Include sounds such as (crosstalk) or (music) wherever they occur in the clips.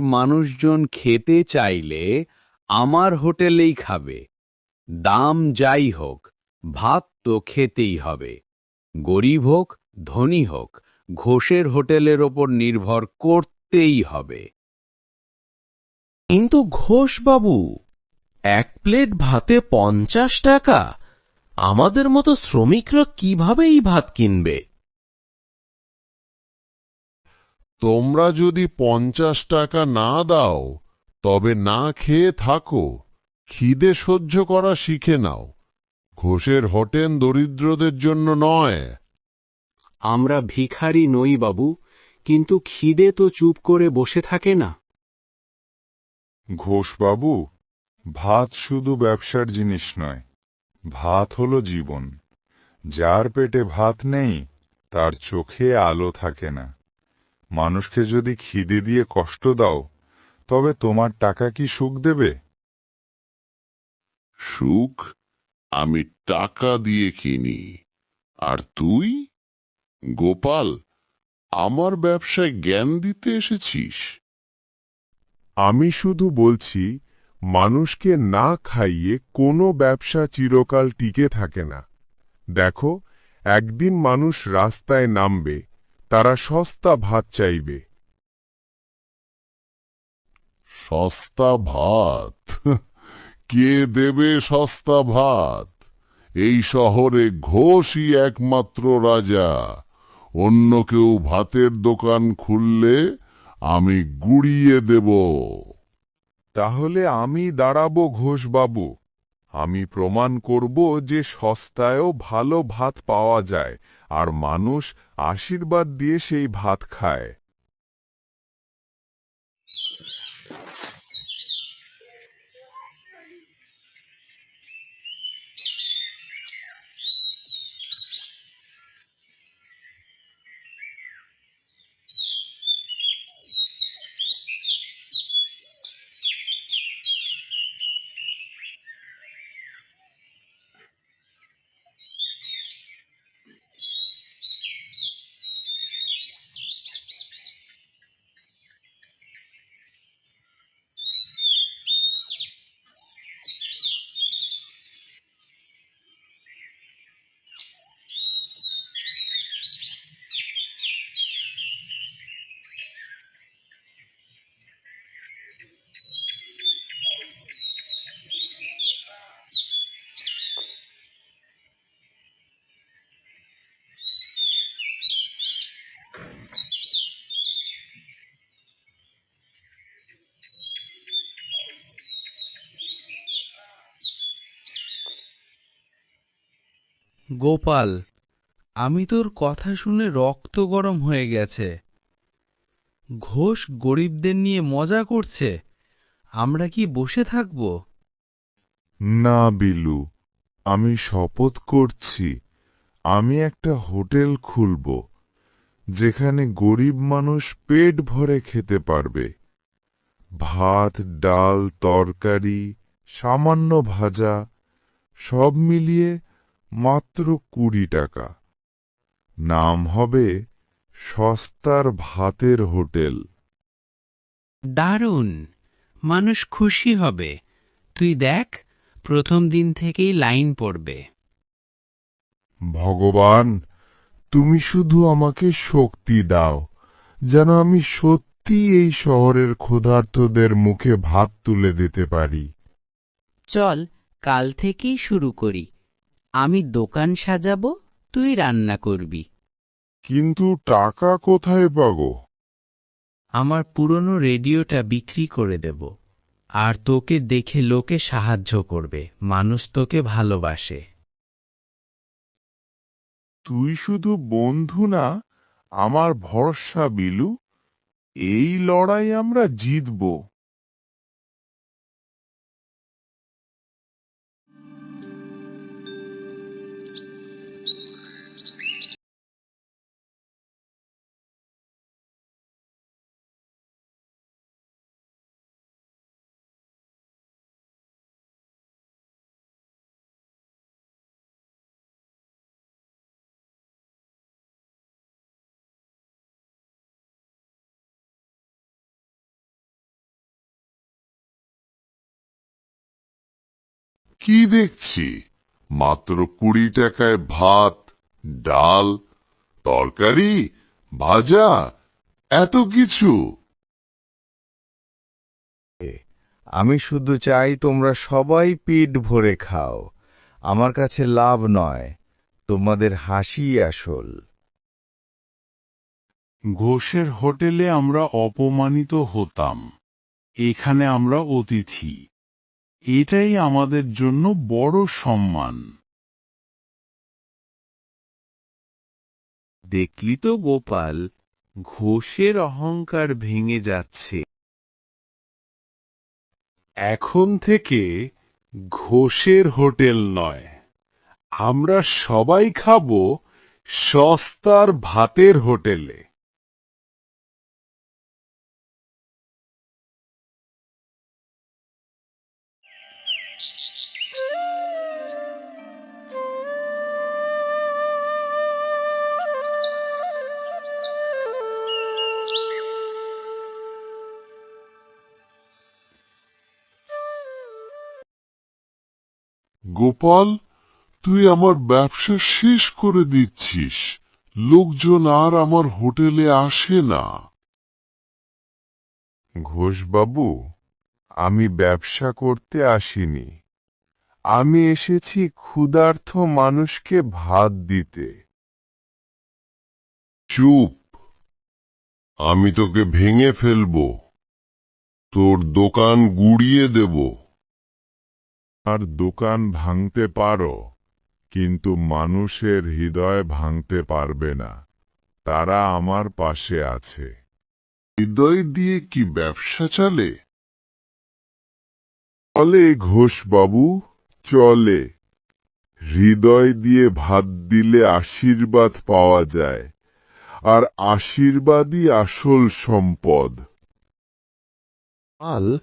মানুষজন খেতে চাইলে আমার হোটেলেই খাবে। দাম যাই হোক, ভাত তো খেতেই হবে। গরিব হোক, ধনী হোক, ঘোষের হোটেলের ওপর নির্ভর করতেই হবে। কিন্তু ঘোষবাবু, এক প্লেট ভাতে পঞ্চাশ টাকা। আমাদের মতো শ্রমিকরা কীভাবে এই ভাত কিনবে? তোমরা যদি পঞ্চাশ টাকা না দাও তবে না খেয়ে থাকো। খিদে সহ্য করা শিখে নাও। ঘোষের হোটেল দরিদ্রদের জন্য নয়। আমরা ভিখারি নই বাবু কিন্তু খিদে তো চুপ করে বসে থাকে না। ঘোষবাবু ভাত শুধু ব্যবসার জিনিস নয় ভাত হল জীবন। যার পেটে ভাত নেই তার চোখে আলো থাকে না। মানুষকে যদি খিদে দিয়ে কষ্ট দাও তবে তোমার টাকা কি সুখ দেবে? সুখ আমি টাকা দিয়ে কিনি আর তুই? গোপাল আমার ব্যবসায় জ্ঞান দিতে এসেছিস। আমি শুধু বলছি মানুষকে না খাইয়ে কোনো ব্যবসা চিরকাল টিকে থাকে না। দেখো একদিন মানুষ রাস্তায় নামবে তারা সস্তা ভাত চাইবে। সস্তা ভাত? (laughs) কে দেবে সস্তা ভাত? এই শহরে ঘোষই একমাত্র রাজা। অন্য কেউ ভাতের দোকান খুললে আমি গুড়িয়ে দেব। তাহলে আমি দাঁড়াবো ঘোষবাবু। আমি প্রমাণ করব যে সস্তায়ও ভালো ভাত পাওয়া যায়, আর মানুষ আশীর্বাদ দিয়ে সেই ভাত খায়। গোপাল, আমি তোর কথা শুনে রক্ত গরম হয়ে গেছে। ঘোষ গরিবদের নিয়ে মজা করছে। আমরা কি বসে থাকব? না বিলু, আমি শপথ করছি। আমি একটা হোটেল খুলব, যেখানে গরিব মানুষ পেট ভরে খেতে পারবে। ভাত, ডাল, তরকারি, সামান্য ভাজা, সব মিলিয়ে মাত্র কুড়ি টাকা। নাম হবে সস্তার ভাতের হোটেল। দারুণ! মানুষ খুশি হবে। তুই দেখ প্রথম দিন থেকেই লাইন পড়বে। ভগবান তুমি শুধু আমাকে শক্তি দাও যেন আমি সত্যি এই শহরের ক্ষুধার্তদের মুখে ভাত তুলে দিতে পারি। চল কাল থেকেই শুরু করি। আমি দোকান সাজাবো তুই রান্না করবি। কিন্তু টাকা কোথায় পাবো? আমার পুরনো রেডিওটা বিক্রি করে দেব আর তোকে দেখে লোকে সাহায্য করবে মানুষ তোকে ভালোবাসে। তুই শুধু বন্ধু না আমার ভরসা বিলু। এই লড়াই আমরা জিতবো। কি দেখছি? মাত্র কুড়ি টাকায় ভাত ডাল তরকারি ভাজা এত কিছু। আমি শুধু চাই তোমরা সবাই পেট ভরে খাও। আমার কাছে লাভ নয় তোমাদের হাসি আসল। ঘোষের হোটেলে আমরা অপমানিত হতাম। এখানে আমরা অতিথি। এটাই আমাদের জন্য বড় সম্মান। দেখলি তো গোপাল ঘোষের অহংকার ভেঙে যাচ্ছে। এখন থেকে ঘোষের হোটেল নয় আমরা সবাই খাব সস্তার ভাতের হোটেলে। গোপাল তুই আমার ব্যবসা শেষ করে দিচ্ছিস। লোকজন আর আমার হোটেলে আসে না। ঘোষবাবু আমি ব্যবসা করতে আসিনি। আমি এসেছি ক্ষুধার্থ মানুষকে ভাত দিতে। চুপ। আমি তোকে ভেঙে ফেলব। তোর দোকান গুড়িয়ে দেব। আর দোকান ভাঙতে পারো কিন্তু মানুষের হৃদয় ভাঙতে পারবে না। তারা আমার পাশে আছে। হৃদয় দিয়ে কি ব্যবসা চলে? চলে ঘোষবাবু চলে। হৃদয় দিয়ে ভাত দিলে আশীর্বাদ পাওয়া যায় আর আশীর্বাদই আসল সম্পদ। আল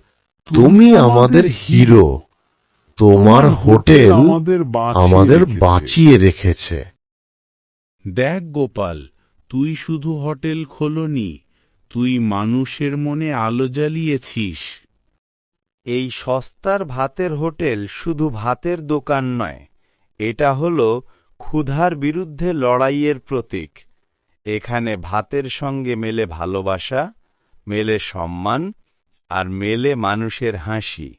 তুমি আমাদের হিরো। তোমার হোটেল আমাদের বাঁচিয়ে রেখেছে। দেখ গোপাল তুই শুধু হোটেল খোলনি তুই মানুষের মনে আলো জ্বালিয়েছিস। এই সস্তার ভাতের হোটেল শুধু ভাতের দোকান নয়, এটা হল ক্ষুধার বিরুদ্ধে লড়াইয়ের প্রতীক। এখানে ভাতের সঙ্গে মেলে ভালোবাসা, মেলে সম্মান, আর মেলে মানুষের হাসি।